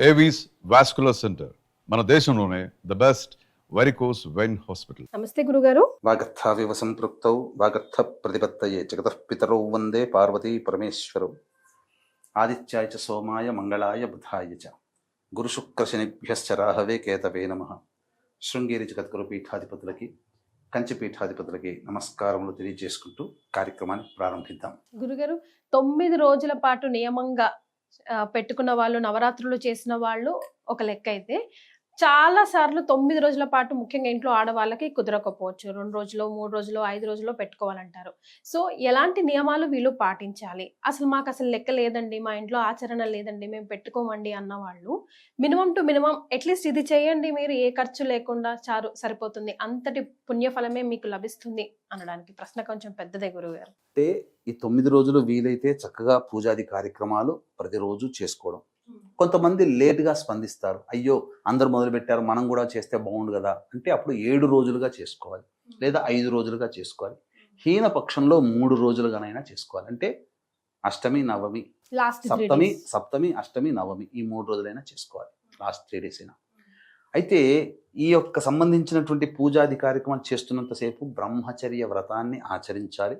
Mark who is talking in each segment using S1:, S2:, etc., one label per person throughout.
S1: Avis vascular centre మన దేశంలోనే the best varicose vein hospital
S2: నమస్తే గురుగారు.
S3: వాగర్థావివ సంపృక్తౌ వాగర్థ ప్రతిపత్తయే జగతః పితరౌ వందే పార్వతీ పరమేశ్వరౌ. ఆదిత్యాయ చ సోమాయ మంగళాయ బుధాయ చ. గురుశుక్రశనిభ్యశ్చ రాహవే కేతవే నమ. శృంగేరి జగద్గురు పీఠాధిపతులకి కంచి పీఠాధిపతులకి నమస్కారములు తెలియజేసుకుంటూ కార్యక్రమాన్ని ప్రారంభిద్దాం.
S2: గురుగారు తొమ్మిది రోజుల పాటు నియమంగా పెట్టుకున్న వాళ్ళు నవరాత్రులు చేసిన వాళ్ళు ఒక లెక్క అయితే చాలా సార్లు తొమ్మిది రోజుల పాటు ముఖ్యంగా ఇంట్లో ఆడవాళ్ళకి కుదరకపోవచ్చు. రెండు రోజులు మూడు రోజులు ఐదు రోజులు పెట్టుకోవాలంటారు. సో ఎలాంటి నియమాలు వీళ్ళు పాటించాలి? అసలు మాకు అసలు లెక్క లేదండి. మా ఇంట్లో ఆచరణ లేదండి. మేము పెట్టుకోమండి అన్న వాళ్ళు మినిమం టు మినిమం అట్లీస్ట్ ఇది చేయండి మీరు. ఏ ఖర్చు లేకుండా చారు సరిపోతుంది. అంతటి పుణ్యఫలమే మీకు లభిస్తుంది అనడానికి ప్రశ్న కొంచెం పెద్దదే గురుగారు.
S3: అంటే ఈ తొమ్మిది రోజులు వీలైతే చక్కగా పూజాది కార్యక్రమాలు ప్రతిరోజు చేసుకోవడం. కొంతమంది లేటుగా స్పందిస్తారు. అయ్యో అందరు మొదలు పెట్టారు మనం కూడా చేస్తే బాగుండు కదా అంటే అప్పుడు ఏడు రోజులుగా చేసుకోవాలి లేదా ఐదు రోజులుగా చేసుకోవాలి. హీన పక్షంలో మూడు రోజులుగానైనా చేసుకోవాలి. అంటే అష్టమి నవమి
S2: లాస్ట్
S3: సప్తమి సప్తమి అష్టమి నవమి ఈ మూడు రోజులైనా చేసుకోవాలి. లాస్ట్ త్రీ డేస్ అయినా. అయితే ఈ యొక్క సంబంధించినటువంటి పూజాది కార్యక్రమాలు చేస్తున్నంతసేపు బ్రహ్మచర్య వ్రతాన్ని ఆచరించాలి.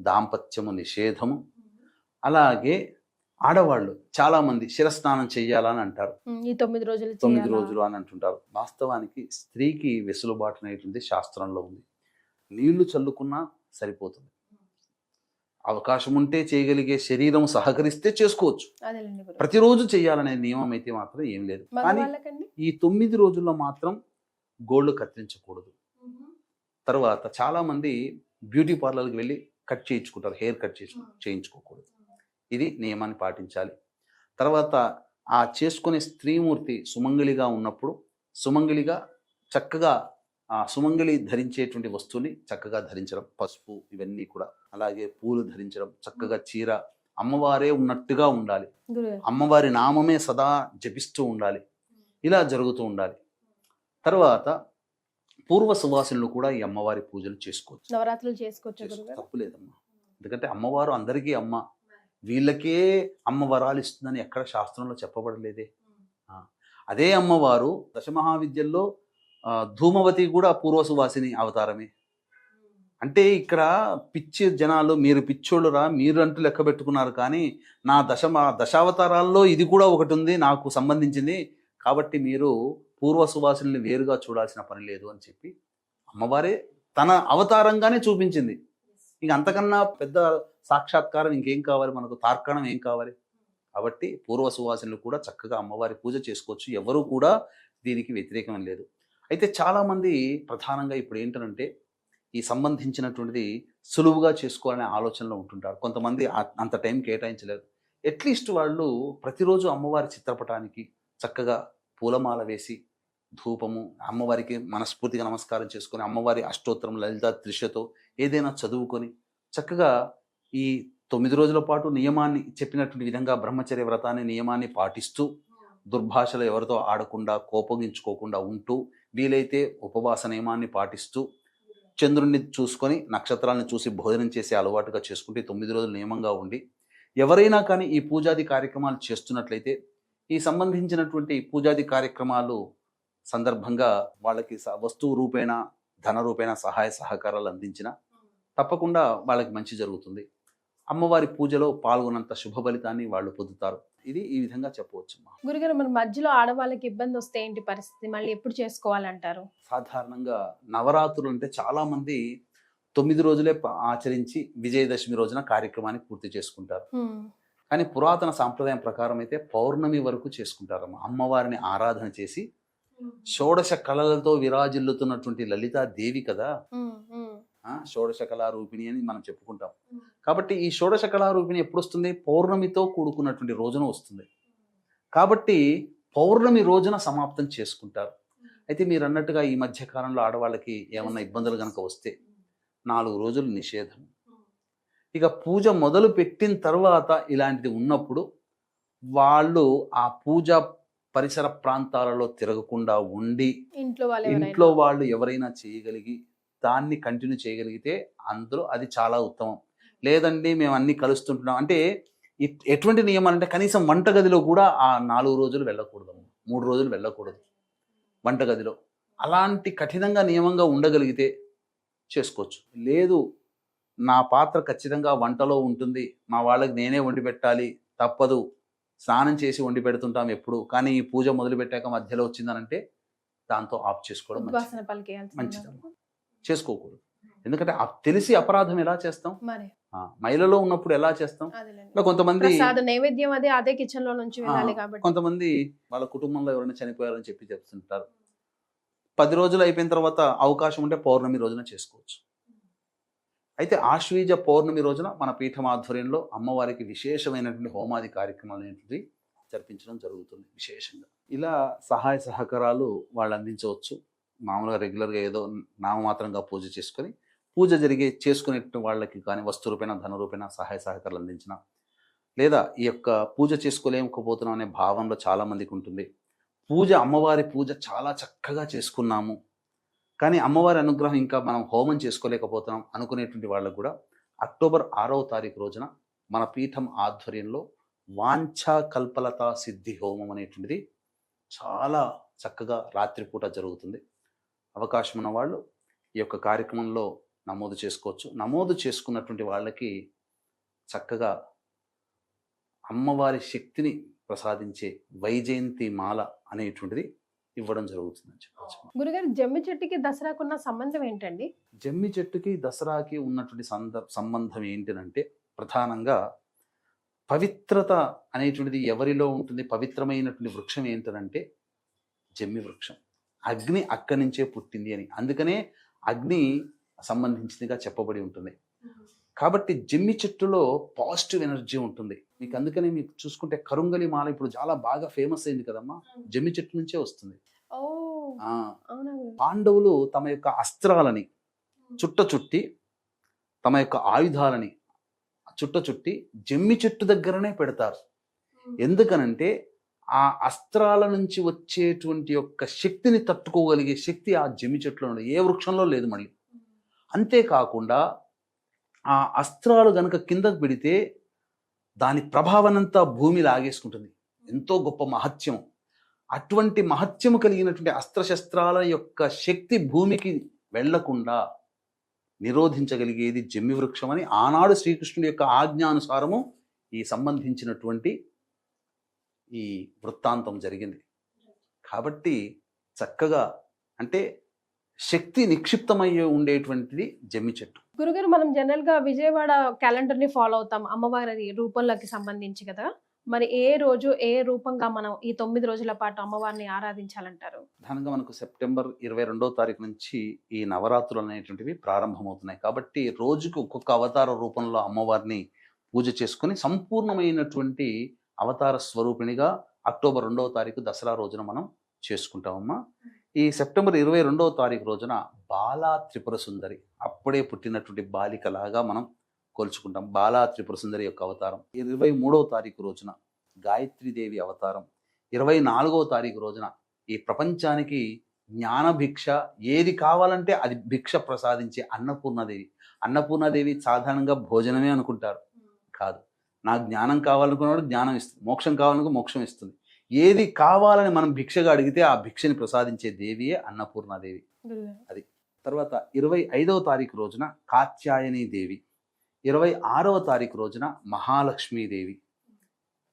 S3: దాంపత్యము నిషేధము. అలాగే ఆడవాళ్ళు చాలా మంది శిరస్నానం చెయ్యాలని అంటారు.
S2: ఈ తొమ్మిది రోజులు
S3: తొమ్మిది? రోజులు అని అంటుంటారు. వాస్తవానికి స్త్రీకి వెసులుబాటు అనేటువంటి శాస్త్రంలో ఉంది. నీళ్ళు చల్లుకున్నా సరిపోతుంది. అవకాశం ఉంటే చేయగలిగే శరీరం సహకరిస్తే చేసుకోవచ్చు. ప్రతిరోజు చేయాలనే నియమం అయితే మాత్రం ఏం లేదు. కానీ ఈ తొమ్మిది రోజుల్లో మాత్రం గోల్డ్ కత్తిరించకూడదు. తర్వాత చాలా మంది బ్యూటీ పార్లర్కి వెళ్ళి కట్ చేయించుకుంటారు. హెయిర్ కట్ చేయించు చేయించుకోకూడదు. ఇది నియమాన్ని పాటించాలి. తర్వాత ఆ చేసుకునే స్త్రీమూర్తి సుమంగళిగా ఉన్నప్పుడు సుమంగళిగా చక్కగా ఆ సుమంగళి ధరించేటువంటి వస్తువుని చక్కగా ధరించడం పసుపు ఇవన్నీ కూడా అలాగే పూలు ధరించడం చక్కగా చీర అమ్మవారే ఉన్నట్టుగా ఉండాలి. అమ్మవారి నామమే సదా జపిస్తూ ఉండాలి. ఇలా జరుగుతూ ఉండాలి. తర్వాత పూర్వ సువాసులను కూడా ఈ అమ్మవారి పూజలు చేసుకోవచ్చు.
S2: నవరాత్రులు చేసుకోవచ్చు
S3: తప్పు లేదమ్మా ఎందుకంటే అమ్మవారు అందరికీ అమ్మ. వీళ్ళకే అమ్మ వరాలు ఇస్తుందని ఎక్కడ శాస్త్రంలో చెప్పబడలేదే. అదే అమ్మవారు దశమహావిద్యల్లో ధూమవతి కూడా పూర్వ సువాసిని అవతారమే అంటే ఇక్కడ పిచ్చి జనాలు మీరు పిచ్చోళ్ళురా మీరు అంటూ లెక్క పెట్టుకున్నారు కానీ నా దశ దశావతారాల్లో ఇది కూడా ఒకటి ఉంది నాకు సంబంధించింది. కాబట్టి మీరు పూర్వ సువాసుల్ని వేరుగా చూడాల్సిన పని లేదు అని చెప్పి అమ్మవారే తన అవతారంగానే చూపించింది. ఇంక అంతకన్నా పెద్ద సాక్షాత్కారం ఇంకేం కావాలి? మనకు తార్కాణం ఏం కావాలి? కాబట్టి పూర్వ సువాసనలు కూడా చక్కగా అమ్మవారి పూజ చేసుకోవచ్చు. ఎవరూ కూడా దీనికి వ్యతిరేకం లేదు. అయితే చాలామంది ప్రధానంగా ఇప్పుడు ఏంటంటే ఈ సంబంధించినటువంటిది సులువుగా చేసుకోవాలనే ఆలోచనలో ఉంటుంటారు. కొంతమంది అంత టైం కేటాయించలేరు. అట్లీస్ట్ వాళ్ళు ప్రతిరోజు అమ్మవారి చిత్రపటానికి చక్కగా పూలమాల వేసి ధూపము అమ్మవారికి మనస్ఫూర్తిగా నమస్కారం చేసుకొని అమ్మవారి అష్టోత్తరం లలిత త్రిషతో ఏదైనా చదువుకొని చక్కగా ఈ తొమ్మిది రోజుల పాటు నియమాన్ని చెప్పినటువంటి విధంగా బ్రహ్మచర్య వ్రతాన్ని నియమాన్ని పాటిస్తూ దుర్భాషలు ఎవరితో ఆడకుండా కోపగించుకోకుండా ఉంటూ వీలైతే ఉపవాస నియమాన్ని పాటిస్తూ చంద్రుణ్ణి చూసుకొని నక్షత్రాలను చూసి భోజనం చేసే అలవాటుగా చేసుకుంటే తొమ్మిది రోజులు నియమంగా ఉండి ఎవరైనా కానీ ఈ పూజాది కార్యక్రమాలు చేస్తున్నట్లయితే ఈ సంబంధించినటువంటి పూజాది కార్యక్రమాలు సందర్భంగా వాళ్ళకి స- వస్తువు రూపేణ ధన రూపేణ సహాయ సహకారాలు అందించిన తప్పకుండా వాళ్ళకి మంచి జరుగుతుంది. అమ్మవారి పూజలో పాల్గొన్నంత శుభ ఫలితాన్ని వాళ్ళు పొందుతారు. ఇది ఈ విధంగా చెప్పవచ్చు
S2: గురుగారు మరి మధ్యలో ఆడవాళ్ళకి ఇబ్బంది వస్తే ఏంటి పరిస్థితి? మళ్ళీ ఎప్పుడు చేసుకోవాలంటారు?
S3: సాధారణంగా నవరాత్రులు అంటే చాలా మంది తొమ్మిది రోజులే ఆచరించి విజయదశమి రోజున కార్యక్రమాన్ని పూర్తి చేసుకుంటారు. కానీ పురాతన సాంప్రదాయం ప్రకారం అయితే పౌర్ణమి వరకు చేసుకుంటారమ్మ. అమ్మవారిని ఆరాధన చేసి షోడశ కళలతో విరాజిల్లుతున్నటువంటి లలితా దేవి కదా షోడశ కళారూపిణి అని మనం చెప్పుకుంటాం. కాబట్టి ఈ షోడశ కళారూపిణి ఎప్పుడు వస్తుంది పౌర్ణమితో కూడుకున్నటువంటి రోజున వస్తుంది. కాబట్టి పౌర్ణమి రోజున సమాప్తం చేసుకుంటారు. అయితే మీరు అన్నట్టుగా ఈ మధ్య కాలంలో ఆడవాళ్ళకి ఏమన్నా ఇబ్బందులు కనుక వస్తే నాలుగు రోజులు నిషేధం. ఇక పూజ మొదలు పెట్టిన తర్వాత ఇలాంటిది ఉన్నప్పుడు వాళ్ళు ఆ పూజ పరిసర ప్రాంతాలలో తిరగకుండా ఉండి
S2: ఇంట్లో
S3: ఇంట్లో వాళ్ళు ఎవరైనా చేయగలిగి దాన్ని కంటిన్యూ చేయగలిగితే అందులో అది చాలా ఉత్తమం. లేదండి మేము అన్ని కలుస్తుంటున్నాం. అంటే ఎటువంటి నియమాలు అంటే కనీసం వంటగదిలో కూడా ఆ నాలుగు రోజులు వెళ్ళకూడదు. మూడు రోజులు వెళ్ళకూడదు వంటగదిలో. అలాంటి కఠినంగా నియమంగా ఉండగలిగితే చేసుకోవచ్చు. లేదు నా పాత్ర ఖచ్చితంగా వంటలో ఉంటుంది. మా వాళ్ళకి నేనే వండి పెట్టాలి. తప్పదు. స్నానం చేసి వండి పెడుతుంటాం ఎప్పుడు. కానీ ఈ పూజ మొదలు పెట్టాక మధ్యలో వచ్చిందనంటే దాంతో ఆఫ్ చేసుకోవడం మంచిది. చేసుకోకూడదు. ఎందుకంటే తెలిసి అపరాధం ఎలా చేస్తాం? మహిళలో ఉన్నప్పుడు ఎలా చేస్తాం? కొంతమంది
S2: నైవేద్యం అదే అదే కిచెన్లో నుంచి
S3: కొంతమంది వాళ్ళ కుటుంబంలో ఎవరైనా చనిపోయారని చెప్పి చెప్తుంటారు. పది రోజులు అయిపోయిన తర్వాత అవకాశం ఉంటే పౌర్ణమి రోజున చేసుకోవచ్చు. అయితే ఆశ్వీజ పౌర్ణమి రోజున మన పీఠం ఆధ్వర్యంలో అమ్మవారికి విశేషమైనటువంటి హోమాది కార్యక్రమాలు అనేటువంటివి జరిపించడం జరుగుతుంది విశేషంగా. ఇలా సహాయ సహకారాలు వాళ్ళు అందించవచ్చు. మామూలుగా రెగ్యులర్గా ఏదో నామమాత్రంగా పూజ చేసుకొని పూజ జరిగే చేసుకునే వాళ్ళకి కానీ వస్తు రూపేణ ధన రూపేణ సహాయ సహకారాలు అందించిన లేదా ఈ యొక్క పూజ చేసుకోలేకపోతున్నాం అనే భావంలో చాలా మందికి ఉంటుంది. పూజ అమ్మవారి పూజ చాలా చక్కగా చేసుకున్నాము. కానీ అమ్మవారి అనుగ్రహం ఇంకా మనం హోమం చేసుకోలేకపోతున్నాం అనుకునేటువంటి వాళ్ళకు కూడా అక్టోబర్ ఆరవ తారీఖు రోజున మన పీఠం ఆధ్వర్యంలో వాంఛా కల్పలతా సిద్ధి హోమం అనేటువంటిది చాలా చక్కగా రాత్రిపూట జరుగుతుంది. అవకాశం ఉన్న వాళ్ళు ఈ యొక్క కార్యక్రమంలో నమోదు చేసుకోవచ్చు. నమోదు చేసుకున్నటువంటి వాళ్ళకి చక్కగా అమ్మవారి శక్తిని ప్రసాదించే వైజయంతి మాల అనేటువంటిది ఇవ్వడం జరుగుతుందని చెప్పచ్చు
S2: గురుగారు జమ్మి చెట్టుకి దసరాకున్న సంబంధం ఏంటండి?
S3: జమ్మి చెట్టుకి దసరాకి ఉన్నటువంటి సంద సంబంధం ఏంటంటే ప్రధానంగా పవిత్రత అనేటువంటిది ఎవరిలో ఉంటుంది? పవిత్రమైనటువంటి వృక్షం ఏంటంటే జమ్మి వృక్షం. అగ్ని అక్కడి నుంచే పుట్టింది అని. అందుకనే అగ్ని సంబంధించిందిగా చెప్పబడి ఉంటుంది. కాబట్టి జమ్మి చెట్టులో పాజిటివ్ ఎనర్జీ ఉంటుంది. మీకు అందుకనే మీకు చూసుకుంటే కరుంగలి మాల ఇప్పుడు చాలా బాగా ఫేమస్ అయింది కదమ్మా. జమ్మి చెట్టు నుంచే వస్తుంది? పాండవులు తమ యొక్క అస్త్రాలని చుట్ట చుట్టి తమ యొక్క ఆయుధాలని చుట్ట చుట్టి జమ్మి చెట్టు దగ్గరనే పెడతారు. ఎందుకనంటే ఆ అస్త్రాల నుంచి వచ్చేటువంటి యొక్క శక్తిని తట్టుకోగలిగే శక్తి ఆ జమ్మి చెట్టులో ఏ వృక్షంలో లేదు మళ్ళీ. అంతేకాకుండా ఆ అస్త్రాలు గనక కిందకు పెడితే దాని ప్రభావనంతా భూమి లాగేసుకుంటుంది. ఎంతో గొప్ప మహత్యం. అటువంటి మహత్యము కలిగినటువంటి అస్త్రశస్త్రాల యొక్క శక్తి భూమికి వెళ్ళకుండా నిరోధించగలిగేది జమ్మి వృక్షం అని ఆనాడు శ్రీకృష్ణుడి యొక్క ఆజ్ఞానుసారము ఈ సంబంధించినటువంటి ఈ వృత్తాంతం జరిగింది. కాబట్టి చక్కగా అంటే శక్తి నిక్షిప్తమయ్యే ఉండేటువంటిది జమ్మి చెట్టు.
S2: గురుగారు మనం జనరల్గా విజయవాడ క్యాలెండర్ని ఫాలో అవుతాం. అమ్మవారి రూపంలోకి సంబంధించి కదా. మరి ఏ రోజు ఏ రూపంగా మనం ఈ తొమ్మిది రోజుల పాటు అమ్మవారిని ఆరాధించాలంటారు?
S3: ప్రధానంగా మనకు సెప్టెంబర్ ఇరవై రెండవ తారీఖు నుంచి ఈ నవరాత్రులు అనేటువంటివి ప్రారంభమవుతున్నాయి. కాబట్టి రోజుకు ఒక్కొక్క అవతార రూపంలో అమ్మవారిని పూజ చేసుకుని సంపూర్ణమైనటువంటి అవతార స్వరూపిణిగా అక్టోబర్ రెండవ తారీఖు దసరా రోజున మనం చేసుకుంటామమ్మా. ఈ సెప్టెంబర్ ఇరవై రెండవ తారీఖు రోజున బాలా త్రిపుర సుందరి అప్పుడే పుట్టినటువంటి బాలికలాగా మనం కొలుచుకుంటాం. బాలా త్రిపుర సుందరి యొక్క అవతారం. ఇరవై మూడవ తారీఖు రోజున గాయత్రీదేవి అవతారం. ఇరవై నాలుగవ తారీఖు రోజున ఈ ప్రపంచానికి జ్ఞాన భిక్ష ఏది కావాలంటే అది భిక్ష ప్రసాదించే అన్నపూర్ణదేవి. అన్నపూర్ణదేవి సాధారణంగా భోజనమే అనుకుంటారు. కాదు. నాకు జ్ఞానం కావాలనుకున్నవాడు జ్ఞానం ఇస్తుంది మోక్షం కావాలనుకో మోక్షం ఇస్తుంది. ఏది కావాలని మనం భిక్షగా అడిగితే ఆ భిక్షని ప్రసాదించే దేవియే అన్నపూర్ణాదేవి.
S2: గురుగారు
S3: తర్వాత ఇరవై ఐదవ తారీఖు రోజున కాత్యాయని దేవి. ఇరవై ఆరవ తారీఖు రోజున మహాలక్ష్మీదేవి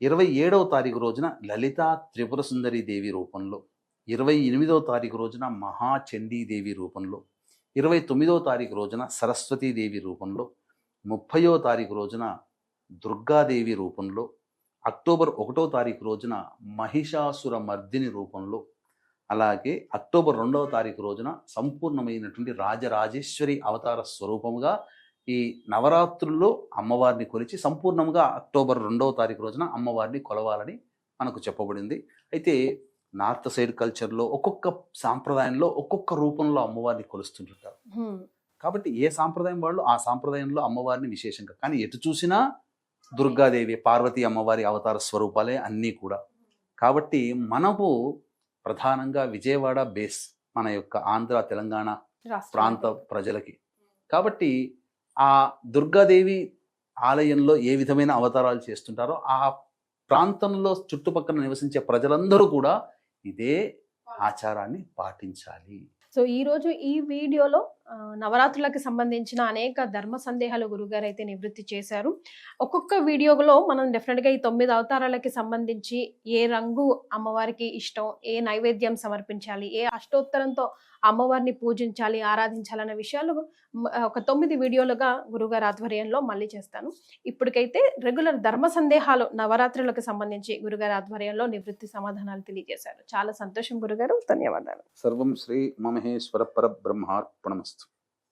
S3: ఇరవై ఏడవ తారీఖు రోజున లలితా త్రిపుర సుందరి దేవి రూపంలో. ఇరవై ఎనిమిదవ తారీఖు రోజున మహాచండీదేవి రూపంలో. ఇరవై తొమ్మిదవ తారీఖు రోజున సరస్వతీదేవి రూపంలో. ముప్పయో తారీఖు రోజున దుర్గాదేవి రూపంలో. అక్టోబర్ ఒకటో తారీఖు రోజున మహిషాసుర మర్దిని రూపంలో అలాగే అక్టోబర్ రెండవ తారీఖు రోజున సంపూర్ణమైనటువంటి రాజరాజేశ్వరి అవతార స్వరూపముగా ఈ నవరాత్రుల్లో అమ్మవారిని కొలిచి సంపూర్ణంగా అక్టోబర్ రెండవ తారీఖు రోజున అమ్మవారిని కొలవాలని మనకు చెప్పబడింది అయితే నార్త్ సైడ్ కల్చర్లో ఒక్కొక్క సాంప్రదాయంలో ఒక్కొక్క రూపంలో అమ్మవారిని కొలుస్తుంటుంటారు
S2: హ్మ్.
S3: కాబట్టి ఏ సాంప్రదాయం వాళ్ళు ఆ సాంప్రదాయంలో అమ్మవారిని విశేషంగా కానీ ఎటు చూసినా దుర్గాదేవి పార్వతీ అమ్మవారి అవతార స్వరూపాలే అన్నీ కూడా. కాబట్టి మనకు ప్రధానంగా విజయవాడ బేస్ మన యొక్క ఆంధ్ర తెలంగాణ. ప్రాంత ప్రజలకి. కాబట్టి ఆ దుర్గాదేవి ఆలయంలో ఏ విధమైన అవతారాలు చేస్తుంటారో ఆ ప్రాంతంలో చుట్టుపక్కల నివసించే ప్రజలందరూ కూడా ఇదే ఆచారాన్ని పాటించాలి.
S2: సో ఈ రోజు ఈ వీడియోలో నవరాత్రులకు సంబంధించిన అనేక ధర్మ సందేహాలు గురుగారు అయితే నివృత్తి చేశారు. ఒక్కొక్క వీడియోలో మనం డెఫినెట్గా ఈ తొమ్మిది అవతారాలకి సంబంధించి ఏ రంగు అమ్మవారికి ఇష్టం ఏ నైవేద్యం సమర్పించాలి ఏ అష్టోత్తరంతో అమ్మవారిని పూజించాలి ఆరాధించాలన్న విషయాలు ఒక తొమ్మిది వీడియోలుగా గురుగారు ఆధ్వర్యంలో మళ్ళీ చేస్తాను. ఇప్పటికైతే రెగ్యులర్ ధర్మ సందేహాలు నవరాత్రులకు సంబంధించి గురుగారు ఆధ్వర్యంలో నివృత్తి సమాధానాలు తెలియజేశారు. చాలా సంతోషం గురుగారు. ధన్యవాదాలు.
S3: సర్వం శ్రీ మమహేశ్వర పరబ్రహ్మార్పణమస్తు.